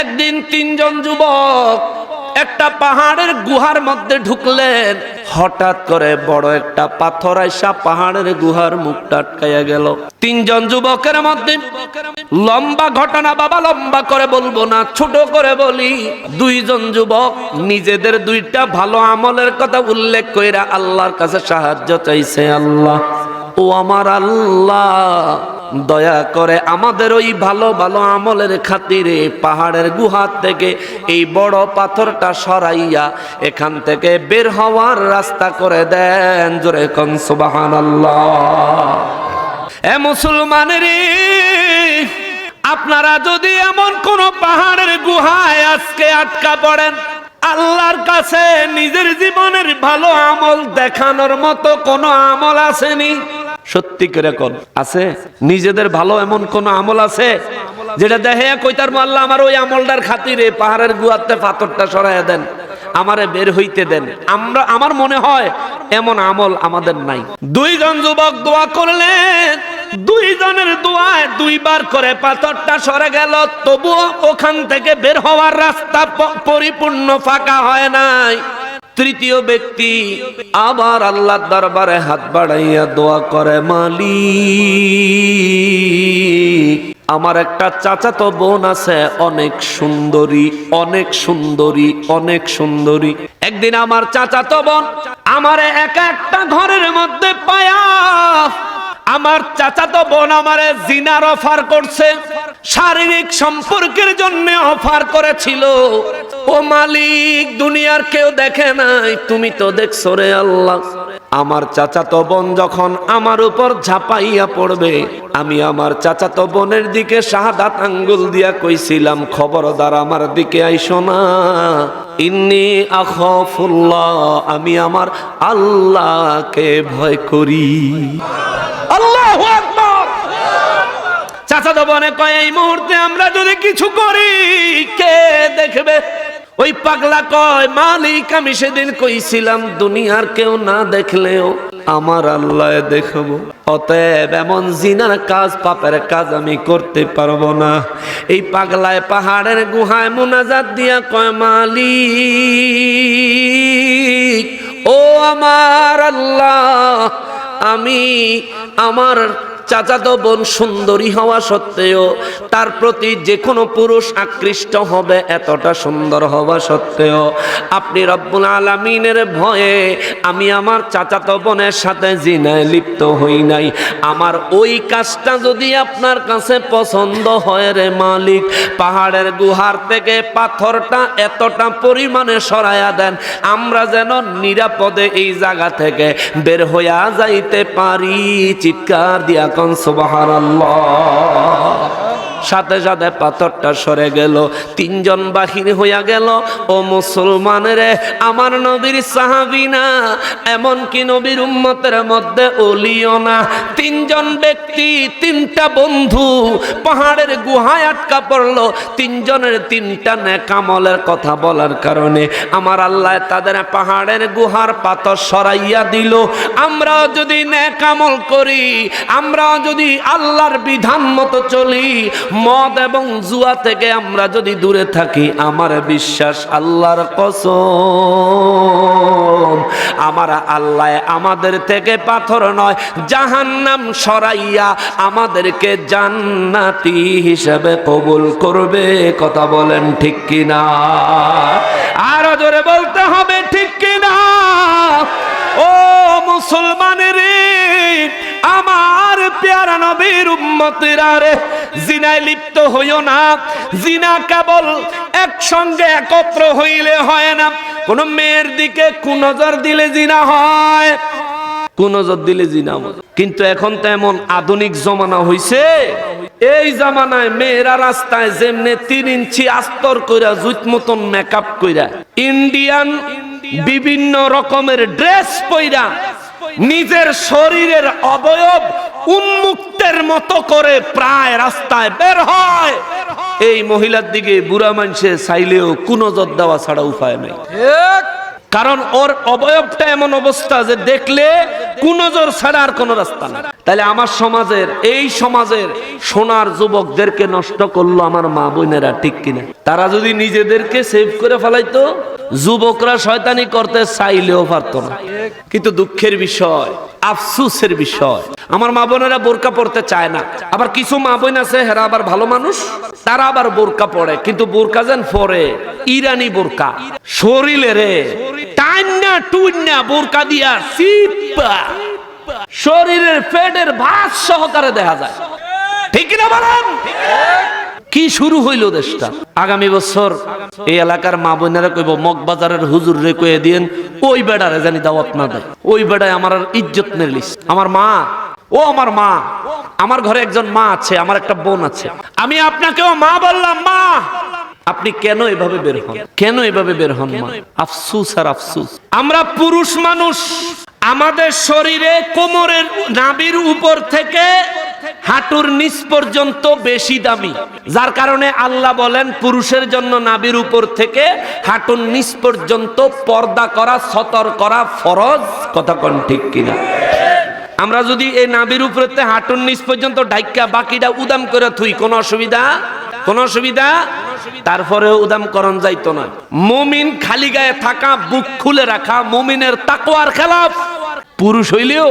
একদিন তিনজন যুবক একটা পাহাড়ের গুহার মধ্যে ঢুকলেন। হঠাৎ করে বড় একটা পাথর আইসা পাহাড়ের গুহার মুখটা আটকাইয়া গেল। তিনজন যুবকের মধ্যে, লম্বা ঘটনা বাবা, লম্বা করে বলব না, ছোট করে বলি। দুইজন যুবক নিজেদের দুইটা ভালো আমলের কথা উল্লেখ কইরা আল্লাহর কাছে সাহায্য চাইছে, আল্লাহ ও আমার আল্লাহ, দয়া করে আমাদের ওই ভালো ভালো আমলের খাতিরে পাহাড়ের গুহার থেকে এই বড় পাথরটা সরাইয়া এখান থেকে বের হওয়ার রাস্তা করে দেন। জোরে কন সুবাহান এ মুসলমানের আপনারা যদি এমন কোন পাহাড়ের গুহায় আজকে আটকা পড়েন, আল্লাহর কাছে নিজের জীবনের ভালো আমল দেখানোর মতো কোনো আমল আসেনি। সত্যি করে কোন। আছে? নিজেদের ভালো এমন কোন আমল আছে? যেটা দেখে কইতার আল্লাহ আমার ওই আমলটার খাতিরে পাহাড়ের গুয়াতে পাথরটা সরাইয়া দেন, আমারে বের হইতে দেন। আমরা, আমার মনে হয় এমন আমল আমাদের নাই। দুইজন যুবক দোয়া করলেন, দুইজনের দোয়ায় দুইবার করে পাথরটা সরে গেল, তবুও ওখান থেকে বের হওয়ার রাস্তা পরিপূর্ণ ফাঁকা হয় নাই। তৃতীয় ব্যক্তি আবার আল্লাহ দরবারে হাত বাড়াইয়া দোয়া করে মালি আমার একটা চাচাতো বোন আছে, অনেক সুন্দরী অনেক সুন্দরী অনেক সুন্দরী। একদিন আমার চাচাতো বোন আমারে একা একটা ঘরের মধ্যে পায়া আমার চাচাতো বোন আমারে জিনার অফার করছে, শারীরিক সম্পর্কের জন্য অফার করেছিল। ও মালিক, দুনিয়ার কেউ দেখে নাই, তুমি তো দেখছ রে আল্লাহ। আমার চাচাতো বোন যখন আমার উপর ঝাঁপাইয়া পড়বে, আমি আমার চাচাতো বোনের দিকে শাহাদাত আঙ্গুল দিয়া কইছিলাম, খবরদার আমার দিকে আইসো না। ইন্নি আখফুল্লাহ, আমি আমার আল্লাহকে ভয় করি। আল্লাহু আকবার। চাচা তো বনে কয়, এই মুহূর্তে আমরা যদি কিছু করি, কে দেখবে? ওই পাগলা কয়, মালিক, আমি সেদিন কইছিলাম, দুনিয়ার কেউ না দেখলেও আমার আল্লাহ দেখব। অতএব এমন জিনার কাজ, পাপের কাজ আমি করতে পারব না। এই পাগলায় পাহাড়ের গুহায় মোনাজাত দিয়া কয়, মালিক, ও আমার আল্লাহ আমি আমার চাচাতো বোন সুন্দরী হওয়া সত্ত্বেও তার প্রতি যে কোনো পুরুষ আকৃষ্ট হবে এতটা সুন্দর হওয়া সত্ত্বেও। আপনি রব্বুল আলমিনের ভয়ে আমি আমার চাচাতো বোনের সাথে জিনায় লিপ্ত হই নাই। আমার ওই কাজটা যদি আপনার কাছে পছন্দ হয় রে মালিক, পাহাড়ের গুহার থেকে পাথরটা এতটা পরিমাণে সরাইয়া দেন, আমরা যেন নিরাপদে এই জায়গা থেকে বের হইয়া যাইতে পারি, চিৎকার দিয়া কন সুবহানাল্লাহ। সাথে সাথে পাথরটা সরে গেল। তিনজন বাহির হইয়া গেল। ও মুসলমান রে, আমার নবীর সাহাবি সাহাবিনা এমনকি নবীর উম্মতের মধ্যে ওলিও না। তিনজন ব্যক্তি, তিনটা বন্ধু, পাহাড়ের গুহায় আটকা পড়ল। তিনজনের তিনটা নেকামলের কথা বলার কারণে আমার আল্লাহ তাদের পাহাড়ের গুহার পাথর সরাইয়া দিল। আমরা যদি নেকামল করি, আমরা যদি আল্লাহর বিধান মতো চলি মদ এবং জুয়া থেকে আমরা যদি দূরে থাকি, আমার বিশ্বাস আল্লাহর কসম, আমার আল্লাহ আমাদের থেকে পাথর নয়, জাহান্নাম সরাইয়া আমাদেরকে জান্নাতি হিসেবে কবুল করবে, কথা বলেন ঠিক কিনা? আরও জোরে বলতে হবে ঠিক কিনা? ও মুসলমানের নবীর জিনায় লিপ্ত হইও না। জিনা কেবল একসঙ্গে একত্র হইলে হয় না। কোন মেয়ের দিকে কুনজর দিলে জিনা হয়, কুনজর দিলে জিনা কিন্তু এখন তো এমন আধুনিক জমানা হইছে। এই জামানায় মেয়েরা রাস্তায় যেমনে তিন ইঞ্চি আস্তর কইরা, জুত মতন মেকআপ কইরা ইন্ডিয়ান বিভিন্ন রকমের ড্রেস পইরা, নিজের শরীরের অবয়ব উন্মুক্তের মতো করে প্রায় রাস্তায় বের হয়। এই মহিলার দিকে বুড়া মানুষে চাইলেও কুনজর দেওয়া ছাড়া উপায় নেই। কারণ ওর অবয়বটা এমন অবস্থা যে দেখলে কোন নজর ছাড়া আর কোনো রাস্তা না তাহলে আমার সমাজের এই সমাজের সোনার যুবকদেরকে নষ্ট করল আমার মা বোনেরা ঠিক কিনা? তারা যদি নিজেদেরকে সেভ করে ফেলাইতো যুবকরা শয়তানি করতে চাইলেও পারতো না। কিন্তু দুঃখের বিষয়, আফসুসের বিষয়, আমার মা বোনেরা বোরকা পড়তে চায় না। আবার কিছু মা বোন আছে, হেরা আবার ভালো মানুষ, তারা আবার বোরকা পড়ে কিন্তু বোরকা যেন পরে, ইরানি বোরকা। শরীরে রে টান্না টুন্না বোরকা দিয়া সিপা। শরীরের পেটের ভাত সহকারে দেখা যায়। ঠিক কিনা বলেন? কি শুরু হইল দেশটা? আগামী বছর এই এলাকার মা বোনেরা কইব মগবাজারের হুজুর রে কয়ে দিয়েন, ওই বেড়ারে জানি দাওয়াত না দেয় ওই বেড়ায় আমার আর ইজ্জত নেলিস আমার মা, ও আমার মা, আমার ঘরে একজন মা আছে, আমার একটা বোন আছে। আমি আপনাকেও মা বললাম, মা! আপনি কেন এভাবে বের হন? কেন এভাবে বের হন, মা? আফসুস আর আফসুস। আমরা পুরুষ মানুষ, আমাদের শরীরে কোমরের নাভির উপর থেকে হাঁটুর নিচ পর্যন্ত বেশি দামি। যার কারণে আল্লাহ বলেন, পুরুষের জন্য নাভির উপর থেকে হাঁটুর নিচ পর্যন্ত পর্দা করা, সতর করা ফরজ, কথা কোন ঠিক কিনা? আমরা যদি এই নাভির উপরে হাঁটুর নিচ পর্যন্ত ডাইকা বাকিটা উদাম করে থুই, কোনো অসুবিধা? কোন অসুবিধা? তারপরে উদাম করণ যাইতো না। মুমিন খালি গায়ে থাকা, বুক খুলে রাখা, মুমিনের তাকওয়ার খেলাফ। পুরুষ হইলেও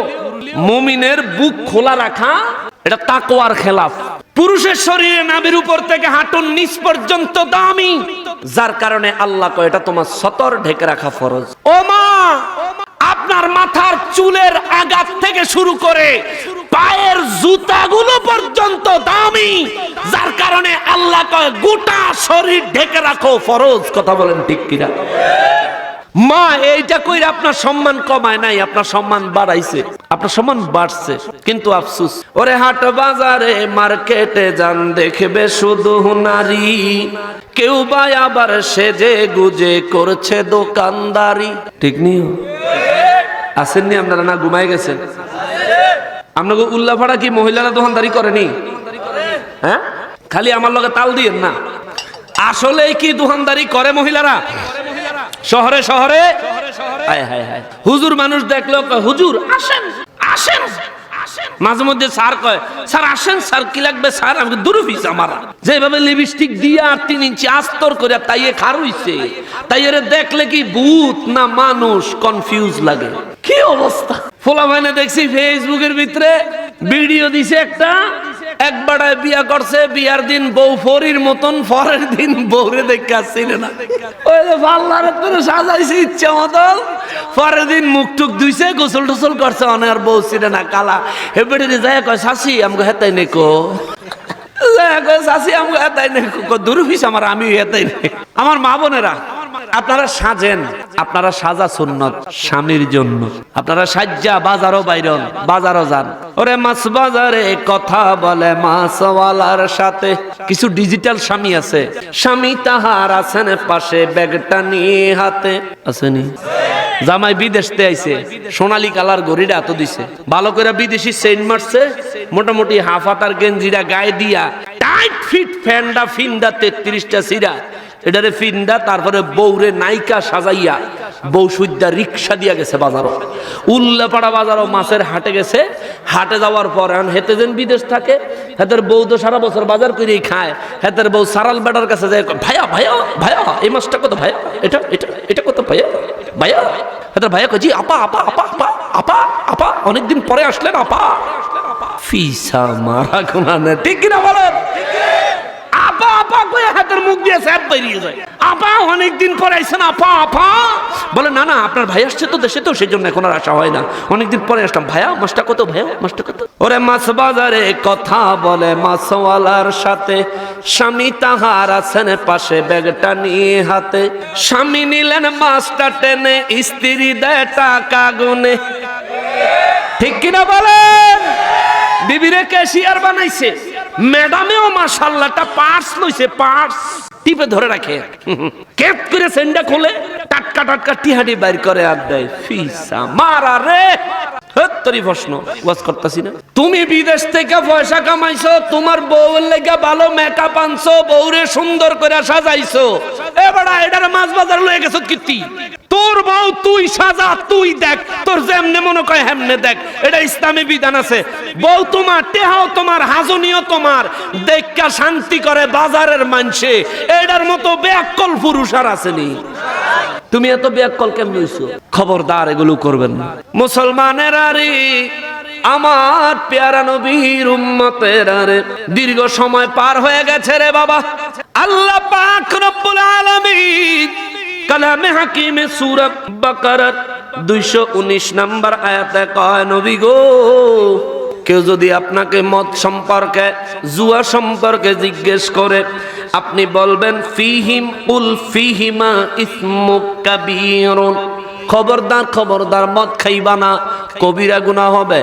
মুমিনের বুক খোলা রাখা এটা তাকওয়ার খেলাফ। পুরুষের শরীরে নাভির উপর থেকে হাঁটুর নিচ পর্যন্ত দামি। যার কারণে আল্লাহ কয়, এটা তোমার সতর ঢেকে রাখা ফরজ। ও মা, আপনার মাথার চুলের আঘাত থেকে শুরু করে পায়ের জুতাগুলো পর্যন্ত দামি। যার কারণে আল্লাহ কয়, গোটা শরীর ঢেকে রাখো, ফরজ। কথা বলেন ঠিক কিনা? মা, এইটা কইরা আপনার সম্মান কমায় নাই, আপনার সম্মান বাড়াইছে, আপনার সম্মান বাড়ছে, কিন্তু আফসুস। ওরে হাট বাজারে মার্কেটে যান, দেখবে শুধু নারী। কেউ বা আবার সেজে গুজে করছে দোকানদারি। ঠিক নিও আসেননি আপনারা না ঘুমাই গেছেন? আপনাকে উল্লাফাড়া কি মহিলারা দোকানদারি করেনি? হ্যাঁ? খালি আমার লগে তাল দিয়েন না। আসলে কি দোকানদারি করে মহিলারা? শহরে শহরে। হায় হায় হায়। হুজুর মানুষ দেখল হুজুর আসেন আসেন। মাঝে মধ্যে স্যার কয় স্যার আসেন স্যার কি লাগবে স্যার? আমাকে দুরুফিস আমার। যেভাবে লিপস্টিক দিয়ে আর তিন ইঞ্চি আস্তর করে তাই এ খার হইছে তাই এর দেখলে কি ভূত না মানুষ কনফিউজ লাগে। কি অবস্থা? ফোলা ভাইনে দেখছি ফেসবুকের ভিতরে ভিডিও দিছে একটা একবারে বিয়া করছে, বিয়ার দিন বউ ফরির মতন, পরের দিন বউরে দেখে না। ওই যে পাল্লারে তোর সাজাইছে ইচ্ছা মতন, পরের দিন মুখ টুক ধুইছে, গোসল টোসল করছে অনেক বউ ছিল না, কালা। হেবেটে যায় কয় শাসি আমাকে হেতাই নেকো শাসি আমাকে হেতাই নেকো দুরুফিস আমার আমি হেতাই নে আমার মা বোনেরা আপনারা সাজেন, আপনারা সাজা সুন্নত, স্বামীর জন্য। আপনারা সাজ্জা, বাজারও বাইরন, বাজারও যান। ওরে মাছ বাজারে কথা বলে মাছওয়ালার সাথে। কিছু ডিজিটাল স্বামী আছে। স্বামী তাহার আছেন পাশে, ব্যাগটা নিয়ে হাতে। আসেনি। জামাই বিদেশ তে আইছে। সোনালি কালার গড়িটা এত দিছে। ভালো করে বিদেশি সেন্ট মারছে। মোটামুটি হাফ হাতার গেঞ্জিরা গায়ে দিয়া টাইট ফিট ফ্যান্ডা ফিন্দা, তেত্রিশটা সিরা। এটারে ফিন্দা, তারপরে বৌরে নাইকা সাজাইয়া বউ সুদ্দা রিক্সা দিয়া গেছে বাজারও। উল্লাপাড়া বাজারও মাছের হাটে গেছে। হাটে যাওয়ার পর এখন হেতে যেন বিদেশ থাকে হেতের বউ তো সারা বছর বাজার করেই খায় হেতের বউ সারাল বেটার কাছে যায়, ভাইয়া ভাইয়া ভাইয়া, এই মাছটা কত ভাইয়া? এটা এটা এটা কত ভাইয়া? ভাইয়া? হেতের ভাইয়া কয়, জি, আপা আপা আপা আপা আপা আপা, অনেকদিন পরে আসলেন, আপা। ফিসা মারা কোনা ঠিক কিনা বলেন? আপা আপা হাতের মুখ দিয়ে বেরিয়ে যায়। আপা অনেকদিন পরে আইসেন আপা আপা। বলে, না না, আপনার ভাই আসছে তো দেশে তো সেই জন্য এখন আর আসা হয় না। অনেকদিন পরে আসলাম। ভাইয়া, মাছটা কত, ভাইয়া, মাছটা কত? ওরে মাছ বাজারে কথা বলে মাছওয়ালার সাথে। স্বামী তাহার আছেন পাশে ব্যাগটা নিয়ে হাতে। স্বামী নিলেন মাছটা টেনে, স্ত্রী দেয় টাকা গুনে। ঠিক কিনা বলেন? বিবিরে ক্যাশিয়ার বানাইছে। ম্যাডামেও মাসাল্লাহটা পার্স লইছে পার্স। টিপে ধরে রাখে। কেপ করে সেন্ডা খোলে? টাটকা টাটকা বাইর করে আর দেয় ফিসা। মারা রে! তোরই প্রশ্ন। ওয়াজ করতেছি না। তুমি বিদেশ থেকে পয়সা কামাইছো, তোমার লেগে ভালো মেকআপ আনছো বউরে সুন্দর করে সাজাইছো। এবারে এটার মাছ বাজার লয়ে গেছো কীর্তি তোর বউ তুই সাজা, তুই দেখ। তোর যেমনে মনে কয় হেমনে দেখ। এটা ইসলামী বিধান আছে। বউ তোমার, টেহাও তোমার, হাজনিও তোমার। দেখা শান্তি করে বাজারের মানসে। এটার মতো বেয়াক্কল পুরুষ আর আসেনি তুমি এত বেয়াক্কল কেমন হইছো? খবরদার, এগুলো করবেন না। মুসলমানের আরে, আমার পেয়ারা নবীর উম্মতের আরে, দীর্ঘ সময় পার হয়ে গেছে রে বাবা। আল্লাহ পাক রব্বুল আলামিন কালামে হাকিমে সূরা বাকারার 219 নাম্বার আয়াতে কয়, নবী গো কেউ যদি আপনাকে মদ সম্পর্কে, জুয়া সম্পর্কে জিজ্ঞেস করে, আপনি বলবেন, ফিহিম উল ফিহিমা ইসমুক কাবীরুন। খবরদার খবরদার মদ খাইবা না, কবিরা গুনাহ হবে।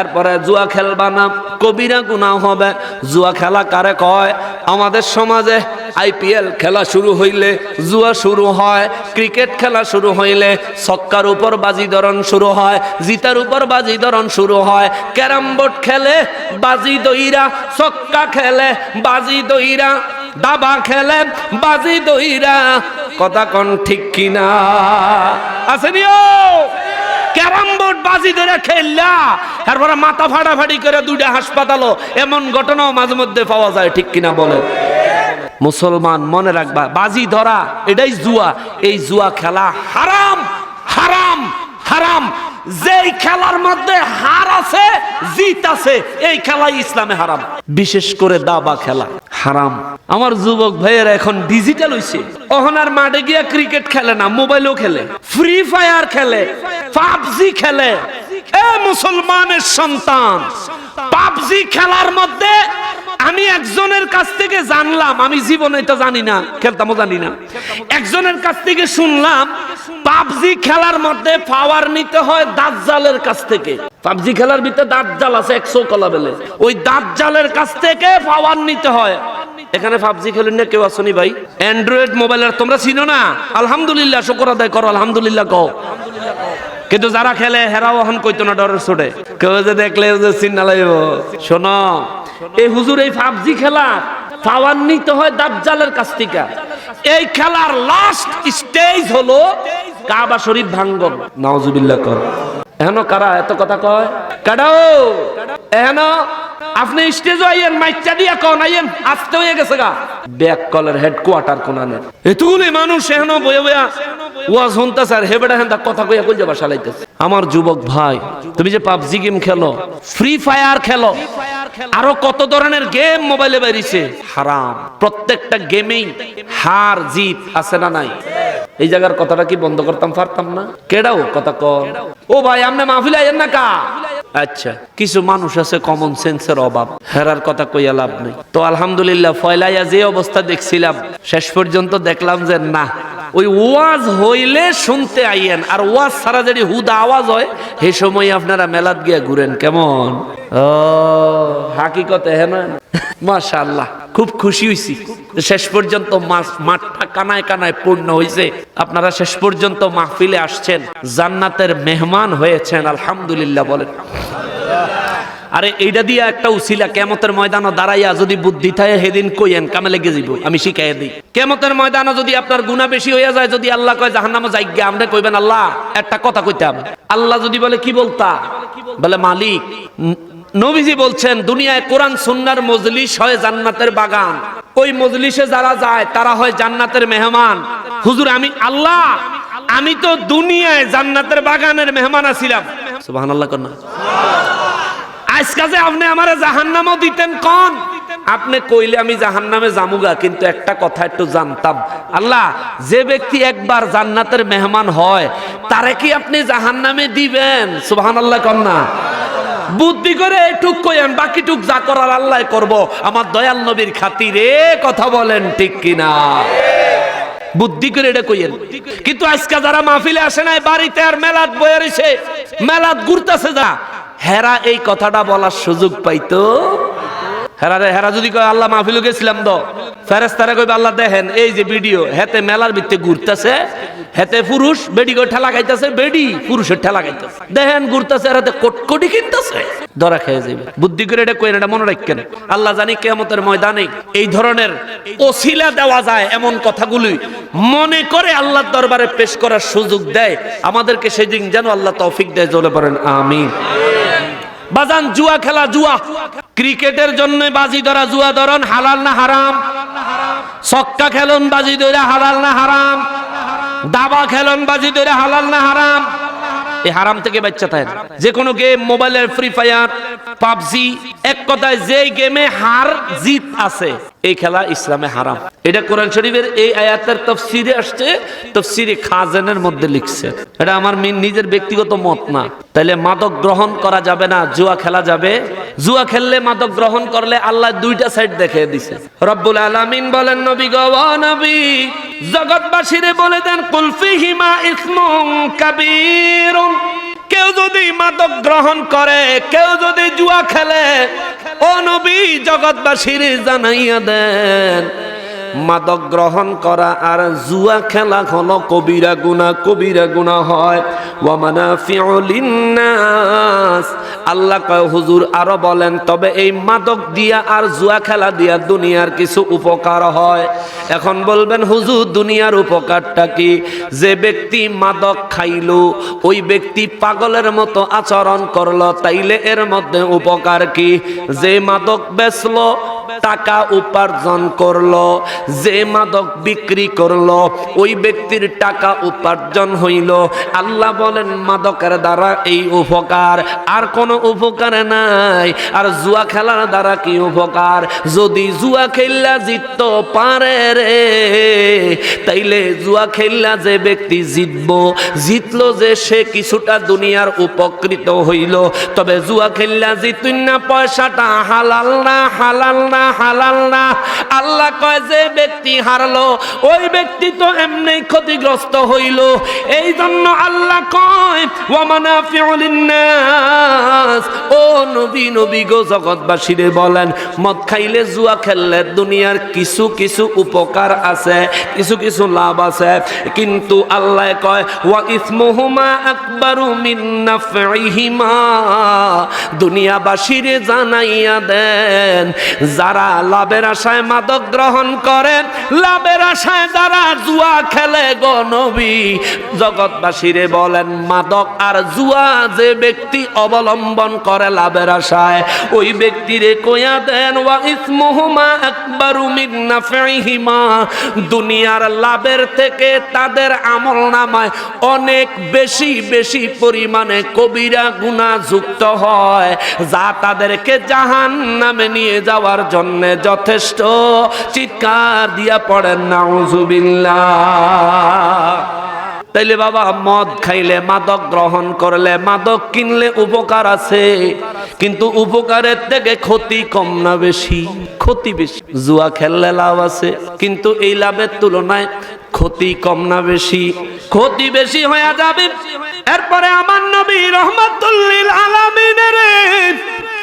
এরপরে জুয়া খেলবা না, কবিরা গুনাহ হবে। জুয়া খেলা কারে কয়? আমাদের সমাজে আইপিএল খেলা শুরু হইলে জুয়া শুরু হয়, ক্রিকেট খেলা শুরু হইলে ছক্কার উপর বাজি ধরন শুরু হয়, জিতার উপর বাজি ধরন শুরু হয়। ক্যারাম বোর্ড খেলে বাজি দইরা, ছক্কা খেলে বাজি দইরা দাবা খেলে বাজি দইরা, কথা কন ঠিক কিনা? আসেনিও ক্যারাম বোর্ড বাজি ধরে খেললা, তারপরে মাথা করে দুইটা হাসপাতালও, এমন ঘটনাও মাঝে মধ্যে পাওয়া যায়, ঠিক কিনা বলেন মুসলমান মনে রাখবা, বাজি ধরা, এটাই জুয়া, এই জুয়া খেলা হারাম হারাম হারাম। যেই খেলার মধ্যে হার আছে, জিত আছে, এই খেলাই ইসলামে হারাম। বিশেষ করে দাবা খেলা। হারাম। আমার যুবক ভাইয়েরা এখন ডিজিটাল হইছে। আর মাঠে গিয়া ক্রিকেট খেলে না মোবাইলও খেলে। ফ্রি ফায়ার খেলে, পাবজি খেলে। এ মুসলমানের সন্তান, পাবজি খেলার মধ্যে আমি একজনের কাছ থেকে জানলাম, আমি জীবনে এটা জানি না, খেলতামও জানি না। একজনের কাছ থেকে শুনলাম, পাবজি খেলার মধ্যে পাওয়ার নিতে হয় দাঁতজালের কাছ থেকে। পাবজি খেলার ভিতরে দাঁতজাল আছে একশো কলা বেলে। ওই দাঁতজালের কাছ থেকে পাওয়ার নিতে হয়। এখানে পাবজি খেলুন না, কেউ আসনি ভাই? অ্যান্ড্রয়েড মোবাইলের তোমরা চিনো না? আলহামদুলিল্লাহ, শুকর আদায় করো, আলহামদুলিল্লাহ কও। কিন্তু যারা খেলে, হেরাও হন কইতো না ডরের ছোটে কেউ যে দেখলে যে চিন্না লাগব শোনো, এই হুজুর এই পাবজি খেলা পাওয়ার নিতে হয় দাজ্জালের কাছ থেকে। এই খেলার লাস্ট স্টেজ হলো কাবা শরীফ ভাঙ্গন। নাউজুবিল্লাহ কর। এহন কারা? এত কথা কয়? কাডাও? এহন, আপনি স্টেজ আইয়েন মাইচা দিয়া কন, আইয়েন, আসতে হয়ে গেছে গা। ব্যাক কলের হেডকোয়ার্টার কোনানের এতগুলি মানুষ এহেন বয়ে বয়া ওয়াজ শুনতেছে আর হেবেডা হেন্দা কথা কইয়া কই যাবা, শালাইতেছে। আমার যুবক ভাই, তুমি যে পাবজি গেম খেলো ফ্রি ফায়ার খেলো, আরও কত ধরনের গেম মোবাইলে বেরিয়েছে হারাম। প্রত্যেকটা গেমেই হার, জিত আছে না নাই? এই জায়গার কথাটা কি বন্ধ করতাম, পারতাম না? কেডাও কথা কর ও ভাই, আপনি মাহফিলে আইয়েন না কা? আচ্ছা কিছু মানুষ আছে কমন সেন্সের অভাব। হেরার কথা কইয়া লাভ নেই। তো আলহামদুলিল্লাহ, ফয়লাইয়া যে অবস্থা দেখছিলাম, শেষ পর্যন্ত দেখলাম যে না ওই ওয়াজ হইলে শুনতে আইয়েন। আর ওয়াজ ছাড়া যদি হুদা আওয়াজ হয় সেই সময় আপনারা মেলাত গিয়া ঘুরেন, কেমন? ও, হাকিকতে হ্যাঁ না? খুব খুশি হইছি। শেষ পর্যন্ত মাঠটা কানায় কানায় পূর্ণ হয়েছে আপনারা শেষ পর্যন্ত মাহফিলে আসছেন, জান্নাতের মেহমান হয়েছেন, আলহামদুলিল্লাহ বলেন। আরে এইটা দিয়া একটা উসিলা কেমতের ময়দানও দাঁড়াইয়া যদি বুদ্ধি থাকে সেদিন কইয়েন, কামে লেগে যাব আমি শিখাই দিই। কেমতের ময়দানও যদি আপনার গুণা বেশি হইয়া যায়, যদি আল্লাহ কয়, জাহান্নামে যাইগা আমরা কইবেন, আল্লাহ, একটা কথা কইতাম আল্লাহ যদি বলে, কি বলতা? বলে, মালিক নবীজি বলছেন, দুনিয়ায় কোরআন সুন্নার মজলিস হয় জান্নাতের বাগান। ওই মজলিসে যারা যায়, তারা হয় জান্নাতের মেহমান। হুজুর, আমি আল্লাহ, আমি তো দুনিয়ায় জান্নাতের বাগানের মেহমান আছিলাম। সুবহানাল্লাহ কন্যা দিতেন, কোন? আমি জামুগা কিন্তু একটা কথা আল্লাহ, যে ব্যক্তি মেহমান হয় কি আপনি দিবেন? কন্যা বুদ্ধি করে এটুক কইেন বাকি টুক যা করার আল্লাহ করব। আমার দয়াল নবীর খাতিরে কথা বলেন, ঠিক কিনা? বুদ্ধি করে এটা কইেন কিন্তু আজকে যারা মাহফিলে আসে নাই, বাড়িতে আর মেলাত বয়ে মেলাত ঘুরতেছে যা হেরা এই কথাটা বলার সুযোগ পাইতো? হেরা রে, হেরা যদি কয়, আল্লাহ মাহফিলে গেছিলাম তো। ফেরেস্তারা কইবে, আল্লাহ দেখেন, এই যে ভিডিও, হেতে মেলার ভিতরে ঘুরতেছে, হেতে পুরুষ বেডি করে ঠেলা খাইতেছে, বেডি পুরুষের ঠেলা খাইতেছে। দেখেন, ঘুরতেছে, আর হাতে কোটকোটি কিনতেছে। ধরা খেয়ে যাবে বুদ্ধি করে এটা কইন এটা মনে রাখেন। আল্লাহ জানি কেমতের ময়দানে এই ধরনের ওসিলা দেওয়া যায় এমন কথাগুলি মনে করে আল্লাহর দরবারে পেশ করার সুযোগ দেয়। আমাদেরকে সেদিন যেন আল্লাহ তৌফিক দেয় চলে পড়েন আমিন। বাজান, জুয়া খেলা, জুয়া। ক্রিকেটের জন্য বাজি ধরা, জুয়া ধরন হালাল না হারাম? সক্কা খেলন, বাজি ধরে হালাল না হারাম? দাবা খেলন, বাজি ধরে হালাল না হারাম? এই হারাম থেকে বাচ্চা থাকে যে কোনো গেম মোবাইলের ফ্রি ফায়ার পাবজি, এক কথায় যে গেমে হার জিত আছে এই খেলা ইসলামে হারাম। এটা কোরআন শরীফের এই আয়াতের তফসিরে আসছে, তফসিরে খাজানের মধ্যে লিখছে। এটা আমার নিজের ব্যক্তিগত মত না। তাইলে মাদক গ্রহণ করা যাবে না, জুয়া খেলা যাবে। জুয়া খেললে মাদক গ্রহণ করলে আল্লাহ দুইটা সাইড দেখে দিছে। রব্বুল আলামিন বলেন, নবী গো নবী, জগৎবাসীরে বলে দেন কুলফি হিমা ইসমুম কাবীরুন। কেউ যদি মাদক গ্রহণ করে কেউ যদি জুয়া খেলে ও নবী জগৎবাসীর জানাইয়া দেন। মাদক গ্রহণ করা আর জুয়া খেলা হলো কবিরা গুনা কবিরা গুনা হয়। ওয়ামানা ফিউলিন্নাস আল্লাহ কয়, হুজুর আরও বলেন, তবে এই মাদক দিয়া আর জুয়া খেলা দিয়া দুনিয়ার কিছু উপকার হয়। এখন বলবেন, হুজুর, দুনিয়ার উপকারটা কি? যে ব্যক্তি মাদক খাইলো, ওই ব্যক্তি পাগলের মতো আচরণ করল, তাইলে এর মধ্যে উপকার কি? যে মাদক বেচলো টাকা উপার্জন করল, যে মাদক বিক্রি করল, ওই ব্যক্তির টাকা উপার্জন হইল। আল্লাহ বলেন, মাদকের দ্বারা এই উপকার, আর কোনো উপকার নাই। আর জুয়া খেলার দ্বারা কি উপকার? যদি জুয়া খেললা জিততে পারে রে, তাইলে জুয়া খেললা যে ব্যক্তি জিতবো, জিতলো যে সে কিছুটা দুনিয়ার উপকৃত হইল। তবে জুয়া খেললা জিতুন না, পয়সাটা হালাল না হালাল না। হালাল না আল্লাহ কয়, যে ব্যক্তি হারলো, ওই ব্যক্তি তো এমনি ক্ষতিগ্রস্ত হইল। এই জন্য আল্লাহ কয় ওয়ামানা ফিউলিন্নাস ও নবী নবী গো, জগৎবাসীরে বলেন, মদ খাইলে জুয়া খেললে দুনিয়ার কিছু কিছু উপকার আছে, কিছু কিছু লাভ আছে। কিন্তু আল্লাহ কয়, ওয়া ইসমুহুমা আকবারু মিন নাফইহিমা দুনিয়াবাসীরে জানাইয়া দেন যারা লাভের আশায় মাদক গ্রহণ করে, লাভের আশায় যারা জুয়া খেলে গো নবী, জগৎবাসীরে বলেন, মাদক আর জুয়া যে ব্যক্তি অবলম্বন করে লাভের আশায়, ওই ব্যক্তিরে কইয়া দেন, ওয়া ইসমুহুমা আকবারু মিন নাফইহিমা দুনিয়ার লাভের থেকে তাদের আমল নামায় অনেক বেশি বেশি পরিমাণে কবিরা গুণা যুক্ত হয়, যা তাদেরকে জাহান নামে নিয়ে যাওয়ার জন্য যথেষ্ট চিৎকার দিয়া পড়েন, নাউজুবিল্লাহ। তাইলে বাবা, মদ খাইলে মাদক গ্রহণ করলে মাদক কিনলে উপকার আছে, কিন্তু উপকারের থেকে ক্ষতি কম না বেশি, ক্ষতি বেশি। জুয়া খেললে লাভ আছে, কিন্তু এই লাভের তুলনায় ক্ষতি কম না বেশি। ক্ষতি বেশি হয়ে যাবে। এরপরে আমার নবী রহমাতুল্লিল আলামিনের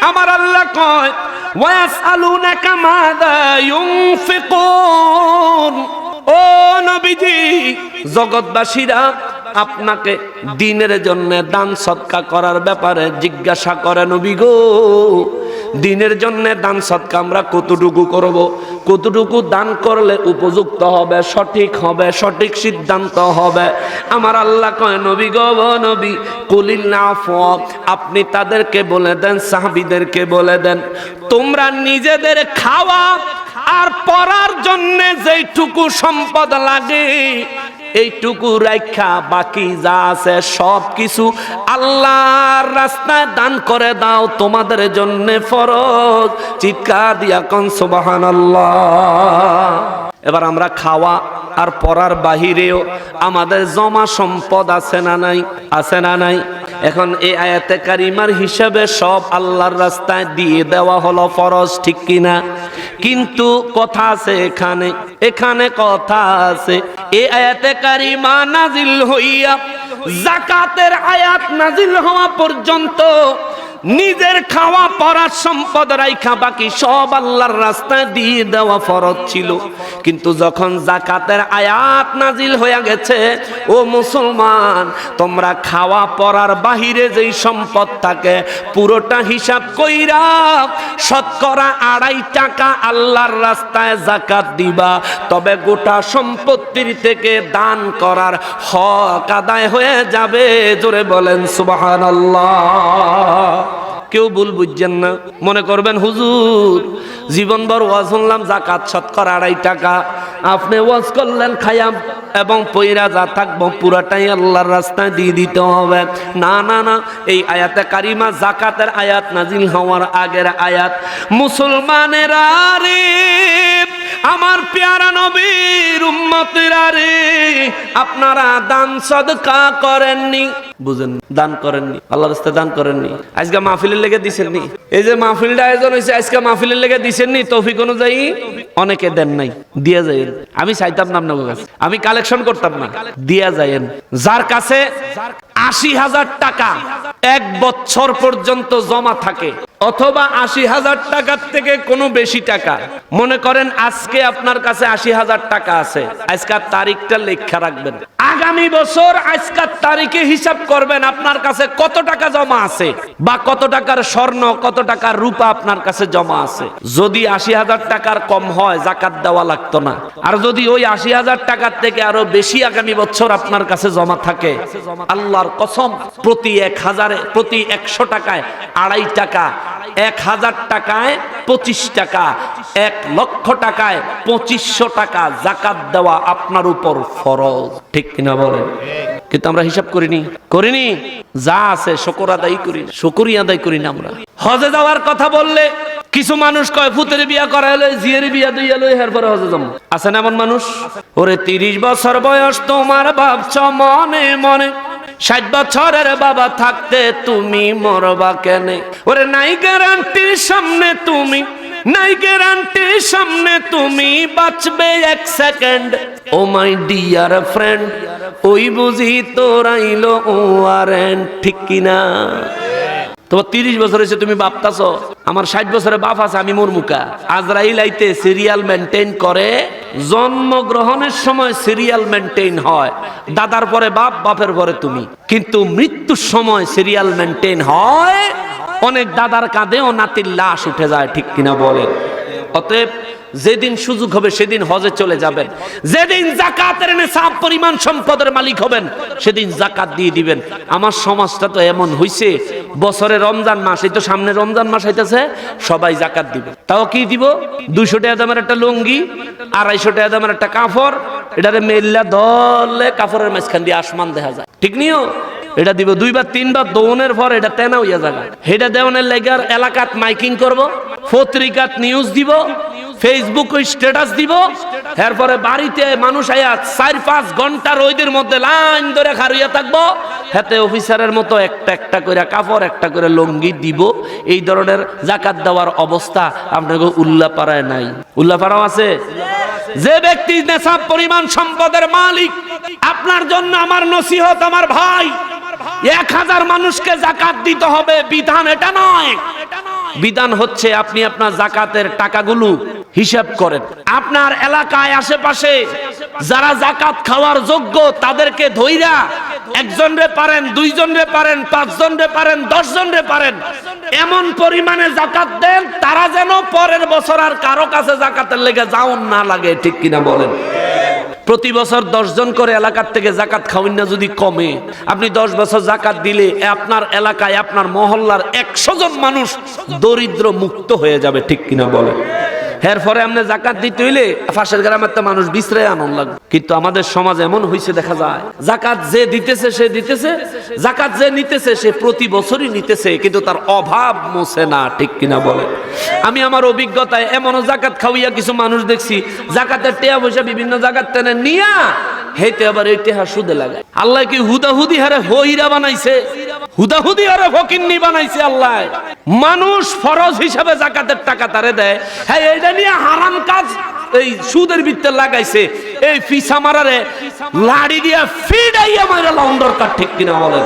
আমার আল্লাহ কয় ওয়াসআলুনাকা মাযা ইউনফিকুন? ও নবীজি জগৎবাসীরা আপনাকে দিনের জন্য দান সৎকা করার ব্যাপারে জিজ্ঞাসা করে নবী গো। দিনের জন্য দান সৎকা আমরা কতটুকু করব? কতটুকু দান করলে উপযুক্ত হবে, সঠিক হবে, সঠিক সিদ্ধান্ত হবে? আমার আল্লাহ কয়, নবী গো নবী, কুলিল নাফ আপনি তাদেরকে বলে দেন, সাহাবিদেরকে বলে দেন, তোমরা নিজেদের খাওয়া আর পড়ার জন্য যেইটুকু সম্পদ লাগে এইটুকু রাখা বাকি যা আছে সব কিছু আল্লাহর রাস্তায় দান করে দাও তোমাদের জন্য ফরজ। চিৎকার দিয়া কন সুবাহান এবার আমরা খাওয়া আর পড়ার বাহিরেও আমাদের জমা সম্পদ আছে না নাই? আছে না নাই? এখন এই আয়াতে কারিমার হিসাবে সব আল্লাহর রাস্তায় দিয়ে দেওয়া হলো ফরজ, ঠিক কিনা? কিন্তু কথা আছে এখানে এখানে কথা আছে, এই আয়াতে কারিমা নাজিল হইয়া জাকাতের আয়াত নাজিল হওয়া পর্যন্ত নিজের খাওয়া পড়ার সম্পদ রাইখা, বাকি সব আল্লাহর রাস্তায় দিয়ে দেওয়া ফরজ ছিল। কিন্তু যখন জাকাতের আয়াত নাজিল হয়ে গেছে, ও মুসলমান, তোমরা খাওয়া পড়ার বাহিরে যেই সম্পদ থাকে, পুরোটা হিসাব কইরা শতকরা আড়াই টাকা আল্লাহর রাস্তায় জাকাত দিবা। তবে গোটা সম্পত্তির থেকে দান করার হক আদায় হয়ে যাবে, জোরে বলেন সুবাহান কেউ ভুল বুঝছেন না। মনে করবেন, হুজুর, জীবনভর ওয়াজ শুনলাম জাকাত শতকরা আড়াই টাকা। আপনি ওয়াজ করলেন, খায়াম এবং পৈরা যা থাকব পুরাটাই আল্লাহর রাস্তায় দিয়ে দিতে হবে। না না না, এই আয়াতে কারিমা জাকাতের আয়াত নাজিল হওয়ার আগের আয়াত। মুসলমানেরা রে আমার পেয়ারা নবীর উম্মতেরা রে আপনারা দান সদকা করেননি। বুঝেন দান করেননি। আল্লাহর রাস্তায় দান করেননি। আজকে মাহফিলের লেগে দিছেননি। এই যে মাহফিলটা আয়োজন হয়েছে, আজকে মাহফিলের লেগে দিছেননি, তৌফিক অনুযায়ী অনেকে দেন নাই। দিয়া যায়েন। আমি চাইতাম না আপনার কাছে। আমি কালেকশন করতাম না। দিয়া যায়েন। যার কাছে আশি হাজার টাকা এক বছর পর্যন্ত জমা থাকে, অথবা আশি হাজার টাকার থেকে কোনো বেশি টাকা, মনে করেন আজকে আপনার কাছে আশি হাজার টাকা আছে। আজকার তারিখটা লেখা রাখবেন। আগামী বছর আজকার তারিখে হিসাব করবেন আপনার কাছে কত টাকা জমা আছে বা কত টাকার স্বর্ণ, কত টাকার রূপা আপনার কাছে জমা আছে? যদি আশি হাজার টাকার কম হয়, জাকাত দেওয়া লাগতো না। আর যদি ওই আশি হাজার টাকার থেকে আরও বেশি আগামী বছর আপনার কাছে জমা থাকে, আল্লাহর কসম, প্রতি এক হাজারে, প্রতি একশো টাকায় আড়াই টাকা, এক হাজার টাকায় পঁচিশ টাকা, এক লক্ষ টাকায় পঁচিশশো টাকা জাকাত দেওয়া আপনার উপর ফরজ। ঠিক কিনা বলেন? কিন্তু আমরা হিসাব করিনি। করিনি? যা আছে শকর আদায় করি, শকরই আদায় করি না আমরা। হজে যাওয়ার কথা বললে কিছু মানুষ কয়, ফুতের বিয়া করা হলে জিয়ের বিয়া দুই এলো এর পরে হজে যাব। আছেন এমন মানুষ? ওরে তিরিশ বছর বয়স, তোমার ভাবছ মনে মনে। ষাট বছরের বাবা থাকতে তুমি মরবা কেনে? ওরে নাই গ্যারান্টির সামনে তুমি নাই গ্যারান্টির সামনে তুমি বাঁচবে এক second. Oh my dear friend, ওই বুঝি তোর আইলো ও আর ঠিক কিনা? তোমার তিরিশ বছর হয়েছে তুমি বাপ বাপতাছ আমার ষাট বছরে বাপ আছে, আমি মোর মুখা আজরাইল আইতে সিরিয়াল মেনটেন করে, জন্মগ্রহণের সময় সিরিয়াল মেনটেন হয়। দাদার পরে বাপ, বাপের পরে তুমি। কিন্তু মৃত্যুর সময় সিরিয়াল মেনটেন হয়, অনেক দাদার কাঁধেও নাতির লাশ উঠে যায়, ঠিক কিনা বলেন? অতএব যেদিন সুযোগ হবে সেদিন হজে চলে যাবেন। যেদিন জাকাতের নেশাব পরিমাণ সম্পদের মালিক হবেন, সেদিন জাকাত দিয়ে দিবেন। আমার সমাজটা তো এমন হইছে, বছরে রমজান মাস, এই তো সামনে রমজান মাস হইতেছে সবাই জাকাত দিবে। তাও কি দিব? দুইশো টাকা দামের একটা লুঙ্গি, আড়াইশো টাকা দামের একটা কাপড় এটারে মেল্লা দলে কাপড়ের মাঝখান দিয়ে আসমান দেখা যায়। ঠিক নিও? এটা দিব দুইবার, তিনবার দৌনের পর এটা তেনা হইয়া যাবে। এটা দেওয়ানের লেগার এলাকাত মাইকিং করব, পত্রিকাত নিউজ দিব ফেসবুক স্ট্যাটাস দিব, এরপরে বাড়িতে মানুষ আয়া চার পাঁচ ঘণ্টা রোদের মধ্যে লাইন ধরে খারুইয়া থাকব হাতে অফিসারের মতো একটা একটা করে কাপড়, একটা করে লঙ্গি দিব। এই ধরনের জাকাত দেওয়ার অবস্থা আপনাকে উল্লাপাড়ায় নাই। উল্লাপাড়াও আছে? যে ব্যক্তি নেশাব পরিমাণ সম্পদের মালিক, আপনার জন্য আমার নসিহত, আমার ভাই এক হাজার মানুষকে জাকাত দিতে হবে, বিধান এটা নয়। বিধান হচ্ছে আপনি আপনার জাকাতের টাকাগুলো হিসাব করেন। আপনার এলাকায় আশেপাশে যারা জাকাত খাওয়ার যোগ্য, তাদেরকে ধইরা একজন রে পারেন, দুইজন রে পারেন, পাঁচজন রে পারেন, দশজন রে পারেন, এমন পরিমাণে জাকাত দেন, তারা যেন পরের বছর আর কারও কাছে জাকাতের লেগে যাওন না লাগে, ঠিক কিনা বলেন? প্রতি বছর দশজন করে এলাকার থেকে জাকাত খাওয়ান না যদি কমে, আপনি দশ বছর জাকাত দিলে আপনার এলাকায়, আপনার মহল্লার একশো জন মানুষ দরিদ্র মুক্ত হয়ে যাবে, ঠিক কিনা বলে এর পরে আপনি জাকাত দিতে হইলে পাশের গ্রামের তো মানুষ বিশ্রায় আনন্দ লাগবে। কিন্তু আমাদের সমাজ এমন হয়েছে দেখা যায়। জাকাত যে দিতেছে, সে দিতেছে। জাকাত যে নিতেছে, সে প্রতি বছরই নিতেছে, কিন্তু তার অভাব মোছে না, ঠিক কিনা বলে? আমি আমার অভিজ্ঞতায় এমনও জাকাত খাওয়াইয়া কিছু মানুষ দেখছি, জাকাতের টেয়া পয়সা বিভিন্ন জায়গার টেনে নিয়া হেতে আবার এই টেহা সুদে লাগায়। আল্লাহ কি হুদাহুদি হারে হইরা বানাইছে? হুদাহুদি আরে ফকিন্নি বানাইছে আল্লাহ। মানুষ ফরজ হিসাবে জাকাতের টাকা তারে দেয়। হ্যাঁ এইটা নিয়ে হারাম কাজ এই সুদের বৃত্তে লাগাইছে। এই ফিসা মারারে লাড়ি দিয়া ফিডাইয়া মারা লাউন্ডার কার ঠিক কিনা বলেন।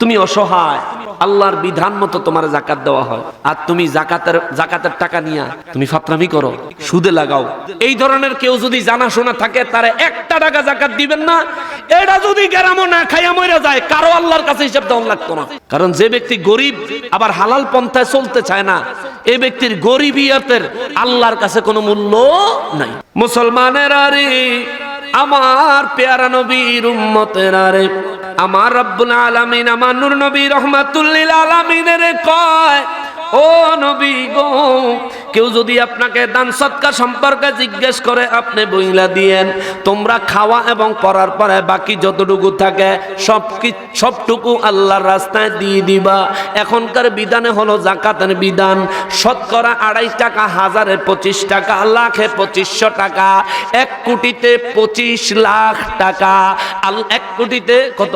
তুমি অসহায়। আল্লাহর বিধান মতো তোমার জাকাত দেওয়া হয়। আর তুমি জাকাতের জাকাতের টাকা নিয়ে তুমি ফাতরামি করো, সুদে লাগাও। এই ধরনের কেউ যদি জানাশোনা থাকে, তারা একটা টাকা জাকাত দিবেন না। এটা যদি গ্রামও না খাইয়া মরে যায়, কারও আল্লাহর কাছে হিসাব দেওয়া লাগতো না। কারণ যে ব্যক্তি গরিব, আবার হালাল পন্থায় চলতে চায় না এই ব্যক্তির গরিবিয়তের আল্লাহর কাছে কোনো মূল্য নাই। মুসলমানের আরে আমার পেয়ারা নবীর উম্মতের আরে আমার রব্বুল আলামিন আমার নূর নবী রহমাতুল্লিল আলামিনের কয় ও নবী গো, কেউ যদি আপনাকে দান সৎকার সম্পর্কে জিজ্ঞেস করে, আপনি বইলা দিয়েন। তোমরা খাওয়া এবং পড়ার পরে বাকি যতটুকু থাকে, সব কি সবটুকু আল্লাহর রাস্তায় দিয়ে দিবা। এখনকার বিধানে হলো জাকাতের বিধান। শতকরা আড়াই টাকা, হাজারে পঁচিশ টাকা, লাখে পঁচিশশো টাকা, এক কোটিতে পঁচিশ লাখ টাকা এক কোটিতে কত?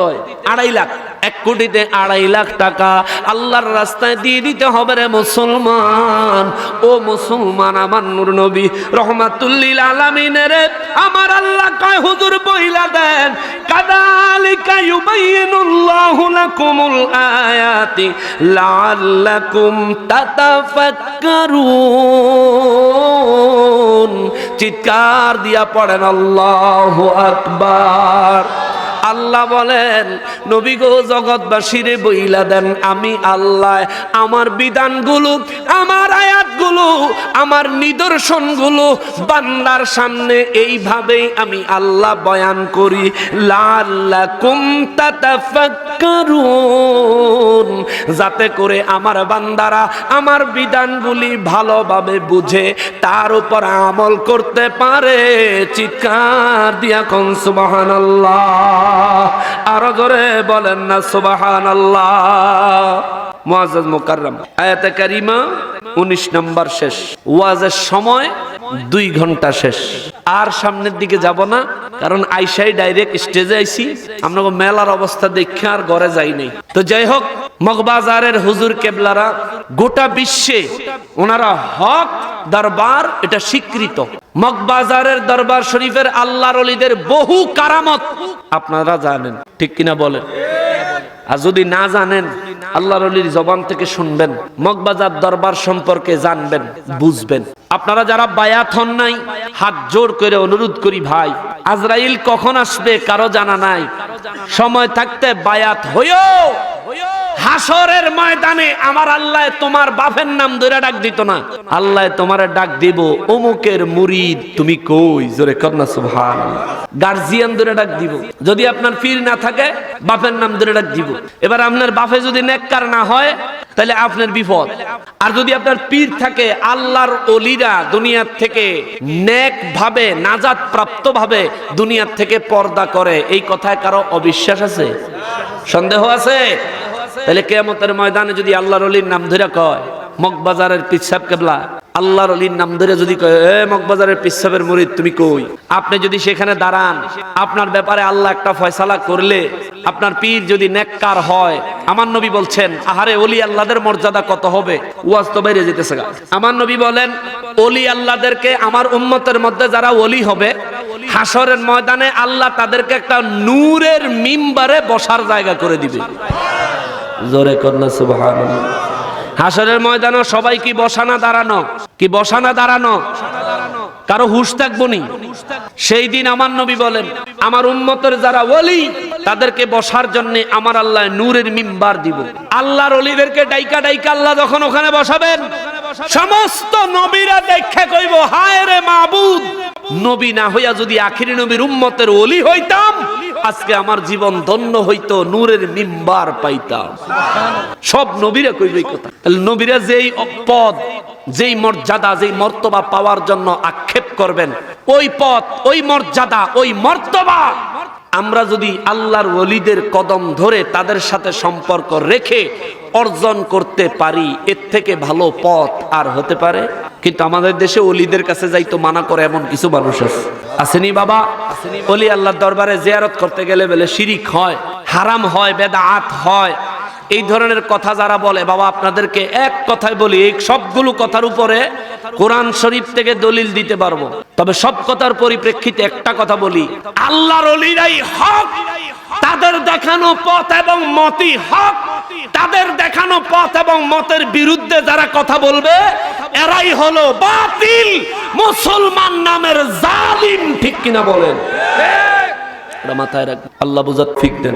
আড়াই লাখ। এক কোটিতে আড়াই লাখ টাকা আল্লাহর রাস্তায় দিয়ে দিতে হবে রে মুসলমান। ও মুসলমান, আমার নূর নবী, রহমাতুল্লিল আলামিনের আমার আল্লাহ কয়, হুজুর বইলা দেন, কাদালিকা ইউবাইয়িনুল্লাহু লাকুমুল আয়াতি লাআল্লাকুম তাতাফাক্কারুন। চিৎকার দিয়া পড়েন, আল্লাহু আকবার। আল্লাহ বলেন, নবী গো, জগৎবাসীরে বইলা দেন, আমি আল্লাহ। আমার বিধানগুলো, আমার আয়াতগুলো, আমার নিদর্শনগুলো বান্দার সামনে এইভাবেই আমি আল্লাহ বয়ান করি। লাল্লাকুম তাতাফাক্কারুন। যাতে করে আমার বান্দারা আমার বিধানগুলি ভালোভাবে বুঝে, তার উপর আমল করতে পারে। চিৎকার দিয়া কোন, সুবহানাল্লাহ। আরও জোরে বলেন না সুবাহান আল্লাহ মুআজ্জাজ মুকাররম। আয়াতে কারিমা 19 নম্বর শেষ। ওয়াজের সময় দুই ঘণ্টা শেষ। আর সামনের দিকে যাব না, কারণ আইসাই ডাইরেক্ট স্টেজে আইছি। আমরা মেলার অবস্থা দেখে আর ঘরে যাই নাই। তো যাই হোক মগবাজারের হুজুর কেবলারা গোটা বিশ্বে ওনারা হক দরবার এটা স্বীকৃত। মগবাজারের দরবার শরীফের আল্লাহর অলিদের বহু কারামত আপনারা জানেন, ঠিক কিনা বলেন? আর যদি না জানেন, আল্লাহর অলির জবান থেকে শুনবেন, মগবাজার দরবার সম্পর্কে জানবেন, বুঝবেন। আপনারা যারা বায়াত হন নাই, হাত জোর করে অনুরোধ করি ভাই, আজরাইল কখন আসবে কারও জানা নাই? সময় থাকতে বায়াত হইও! হাসরের ময়দানে আমার আল্লাহ তোমার বাপের নাম ধরে ডাক দিত না। আল্লাহ তোমার ডাক দিব, অমুকের মুরিদ, তুমি কই? জোরে কন্যা সুভান গার্জিয়ান ধরে ডাক দিব। যদি আপনার পীর না থাকে, বাপের নাম ধরে ডাক দিব। এবার আপনার বাপে যদি নেককার না হয়, তাহলে আপনার বিপদ। আর যদি আপনার পীর থাকে, আল্লাহর অলিরা দুনিয়ার থেকে নেক ভাবে নাজাত প্রাপ্ত ভাবে দুনিয়ার থেকে পর্দা করে। এই কথায় কারও অবিশ্বাস আছে? সন্দেহ আছে? তাহলে কেয়ামতের ময়দানে যদি আল্লাহর অলির নাম ধরে কয়, মগবাজারের পিসাব কেবলা, আল্লাহর অলির নাম ধরে যদি কয়, এ মগবাজারের পিসাবের মুরিদ, তুমি কই? আপনি যদি সেখানে দাঁড়ান, আপনার ব্যাপারে আল্লাহ একটা ফয়সালা করলে, আপনার পীর যদি নেককার হয়, আমার নবী বলছেন, আহারে অলি আল্লাহদের মর্যাদা কত হবে? ওয়াজ তো বাইরে যেতেছে। আমার নবী বলেন, অলি আল্লাহদেরকে আমার উম্মতের মধ্যে যারা অলি হবে হাসরের ময়দানে আল্লাহ তাদেরকে একটা নূরের মিম্বারে বসার জায়গা করে দিবে। জোরে কন্যা সুবহান হাসরের ময়দানে সবাই কি বসানা দাঁড়ানো? কি বসানা দাঁড়ানো? কারও হুশ থাকব নি? সেই দিন আমার নবী বলেন, আমার উম্মতের যারা ওলি তাদেরকে বসার জন্য আমার আল্লাহ নূরের মিম্বার দিব। আল্লাহর অলিদেরকে ডাইকা ডাইকা আল্লাহ যখন ওখানে বসাবেন, সমস্ত নবীরা দেখে কইব, হায় রে মাবুদ, নবী না হইয়া যদি আখিরি নবীর উম্মতের অলি হইতাম আজকে আমার জীবন ধন্য হইতো, নূরের মিম্বার পাইতাম। সব নবীরা কইবে কথা। নবীরা যেই পদ, যেই মর্যাদা, যেই মর্তবা পাওয়ার জন্য আক্ষেপ করবেন, ওই পথ ওই মর্যাদা, ওই মর্তবা আমরা যদি আল্লাহর ওলিদের কদম ধরে তাদের সাথে সম্পর্ক রেখে অর্জন করতে পারি, এর থেকে ভালো পথ আর হতে পারে? কিন্তু আমাদের দেশে অলিদের কাছে যাইতো মানা করে এমন কিছু মানুষ আছে। আসেনি বাবা? অলি আল্লাহর দরবারে জিয়ারত করতে গেলে বলে শিরিক হয় হারাম হয় বেদাআত হয়। এই ধরনের কথা যারা বলে বাবা আপনাদেরকে এক কথায় বলি এই সবগুলো কথার উপরে কোরআন শরীফ থেকে দলিল দিতে পারব। তবে সব কথার পরিপ্রেক্ষিতে একটা কথা বলি আল্লাহর অলিরাই হক তাদের দেখানো পথ এবং মতি হক তাদের দেখানো পথ এবং মতের বিরুদ্ধে যারা কথা বলবে, এরাই হলো বাতিল মুসলমান নামের জালিম, ঠিক কিনা বলেন? মাথায় রাখবেন। আল্লাহ বুঝাত ঠিক দেন।